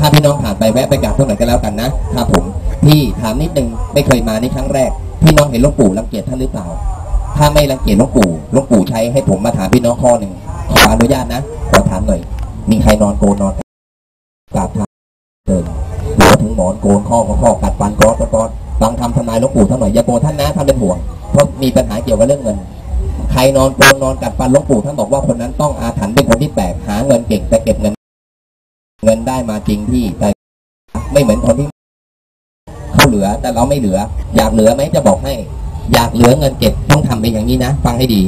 ถ้าพี่น้องผ่านไปแวะไปกราบตรงไหนก็แล้วกันนะครับผมพี่ถามนิดนึงไม่เคยมาในครั้งแรก พี่น้องเห็นหลวงปู่รังเกียจท่านหรือเปล่า ถ้าไม่รังเกียจหลวงปู่หลวงปู่ใช้ให้ผมมาถามพี่น้องข้อหนึ่งขออนุญาตนะขอถามหน่อย มีใครนอนโกนนอนกราบท้าเดินหัวถึงหมอนโกนข้อของข้อกัดฟันกรอดกรอดฟังทำทำนายหลวงปู่ท่านหน่อยอย่าโกนท่านนะท่านเป็นห่วงเพราะมีปัญหาเกี่ยวกับเรื่องเงินใครนอนโกนนอนกัดฟันหลวงปู่ท่านบอกว่าคนนั้นต้องอาถรรพ์เป็นคนที่แปลกหาเงินเก่งแต่เก็บเงิน นได้มาจริงที่แต่ไม่เหมือนคนที่เขาเหลือแต่เราไม่เหลือ อยากเหลือไหมจะบอกให้ อยากเหลือเงินเก็บต้องทำเป็นอย่างนี้นะ ฟังให้ดี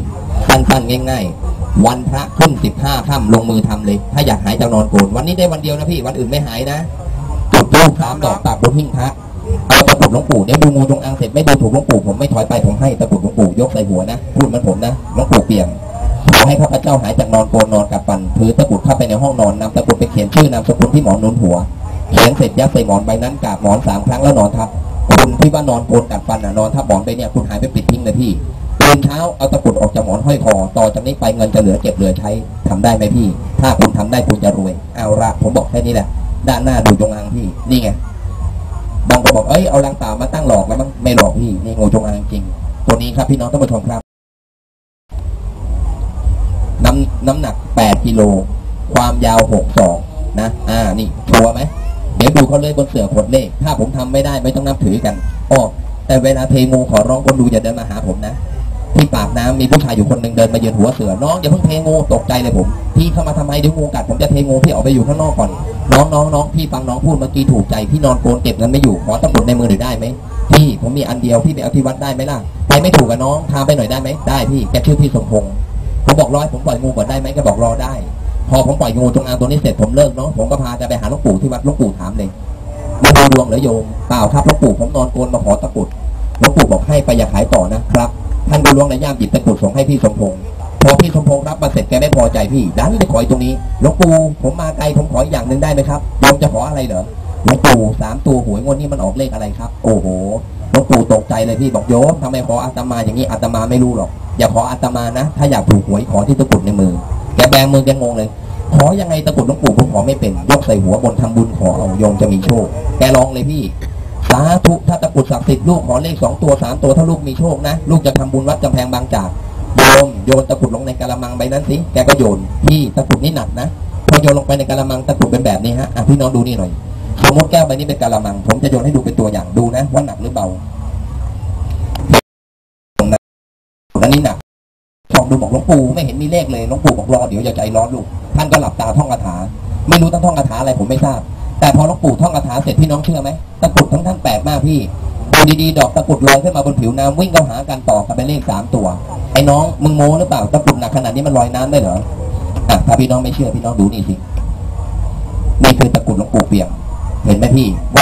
สั้นๆง่าย ๆ วันพระขึ้นสิบห้าค่ำลงมือทำเลย ถ้าอยากหายจากนอนโกนวันนี้ได้วันเดียวนะพี่วันอื่นไม่หายนะจุดธูปสามดอกปากบนหิ้งพระเอาตะกรุดหลวงปู่เนี่ยดูงูจงอางเสร็จไม่ดูถูกหลวงปู่ผมไม่ถอยไปผมให้ตะกรุดหลวงปู่ยกใส่หัวนะพูดมันผมนะหลวงปู่เปี่ยม ขอให้ข้าพเจ้าหายจากนอนโกนนอนกับฟันถือตะกุดเข้าไปในห้องนอนนำตะกุดไปเขียนชื่อนามสกุลที่หมอนนุนหัวเขียนเสร็จยัดใส่หมอนใบนั้นกาบหมอนสามครั้งแล้วนอนทับคุณที่ว่านอนโกนกัดฟันน่ะนอนทับหมอนไปเนี่ยคุณหายไปปิดทิ้งเลยพี่ตื่นเช้าเอาตะกุดออกจากหมอนห้อยคอต่อจากนี้ไปเงินจะเหลือเก็บเหลือใช้ทำได้ไหมพี่ ถ้าคุณทำได้คุณจะรวยเอาละผมบอกแค่นี้แหละ ด้านหน้าดูจงอางพี่นี่ไงบางคนบอกเอ้ยเอาลังตามาตั้งหลอกแล้วมั้งไม่หลอกพี่นี่งูจงอางจริงตัวนี้ครับพี่น้องท่านผู้ชมครับ น้ำน้ำหนัก 8กิโล ความยาว 6ศอกนะ อ่า นี่ชัวไหม เดี๋ยวดูเขาเลยบนเสือขดเลข ถ้าผมทำไม่ได้ไม่ต้องนับถือกันอ้อแต่เวลาเทงูขอร้องคนดูอย่าเดินมาหาผมนะ ที่ปากน้ำมีผู้ชายอยู่คนหนึ่งเดินมาเยือนหัวเสือ น้องอย่าเพิ่งเทงูตกใจเลยผม พี่เข้ามาทำไมเดี๋ยวงูกัดผมจะเทงูพี่ออกไปอยู่ข้างนอกก่อน น้องน้องน้องพี่ฟังน้องพูดเมื่อกี้ถูกใจพี่นอนโกนเก็บเงินไม่อยู่ขอตะกรุดในมือหน่อยได้ไหมพี่ผมมีอันเดียวพี่ไปเอาที่วัดได้ไหมล่ะไปไม่ถูกกับน้องพาไปหน่อยได้ไหมได้พี่แกชื่อพี่สมพงษ์ ผมบอกรอให้ผมปล่อยงูก่อนได้ไหมก็บอกรอได้ พอผมปล่อยงูจงอางตัวนี้เสร็จผมเลิกเนาะผมก็พาจะไปหาหลวงปู่ที่วัดหลวงปู่ถามเลยมาดูดวงเหรือโยมเปล่าครับหลวงปู่ผมนอนโกนมาขอตะกุดหลวงปู่บอกให้ไปอย่าขายต่อนะครับท่านดูดวงในย่ามหยิบตะกุดส่งให้พี่สมพงษ์พอพี่สมพงษ์รับมาเสร็จแกไม่พอใจพี่ดันไปขออีกตรงนี้หลวงปู่ผมมาไกลผมขออีกอย่างหนึ่งได้ไหมครับโยมจะขออะไรเหรอหลวงปู่สามตัวหวยงวดนี้มันออกเลขอะไรครับ โอ้โห หลวงปู่ตกใจเลยพี่บอกโยมทำไมขออาตมาอย่างนี้อาตมาไม่รู้หรอก อย่าขออาตมานะ ถ้าอยากถูกหวยขอที่ตะกุดในมือ แกแบงมือแกงงเลย ขอยังไงตะกุดหลวงปู่ผมขอไม่เป็น ยกใส่หัวบนทำบุญขอเอาโยมจะมีโชค แกลองเลยพี่ สาธุถ้าตะกุดศักดิ์สิทธิ์ลูกขอเลขสองตัวสามตัวถ้าลูกมีโชคนะ ลูกจะทำบุญวัดกำแพงบางจากโยมโยนตะกุดลงในกะละมังใบนั้นสิ แกก็โยนพี่ตะกุดนี่หนักนะ พอโยนลงไปในกะละมังตะกุดเป็นแบบนี้ฮะ อะพี่น้องดูนี่หน่อย มมติแก้วใบนี้เป็นกะละมัง ผมจะโยนให้ดูเป็นตัวอย่างดูนะว่าหนักหรือเบาอันนี้หนักลองดูบอกหลวงปู่ไม่เห็นมีเลขเลยหลวงปู่บอกรอเดี๋ยวอย่าใจร้อนลูกท่านก็หลับตาท่องคาถา ไม่รู้ท่านท่องคาถาอะไรผมไม่ทราบ แต่พอหลวงปู่ท่องคาถาเสร็จพี่น้องเชื่อไหมตะกุดทั้งท่านแปลกมากพี่ดูดีๆดอกตะกุดลอยขึ้นมาบนผิวน้ำวิ่งเข้าหากันต่อกันเป็นเลขสามตัว ไอ้น้องมึงโม้หรือเปล่าตะกุดหนักขนาดนี้มันลอยน้ำได้เหรออะถ้าพี่น้องไม่เชื่อพี่น้องดูนี่สินี่คือตะกุดหลวงปู่เปียม เห็นไหมพี่ ว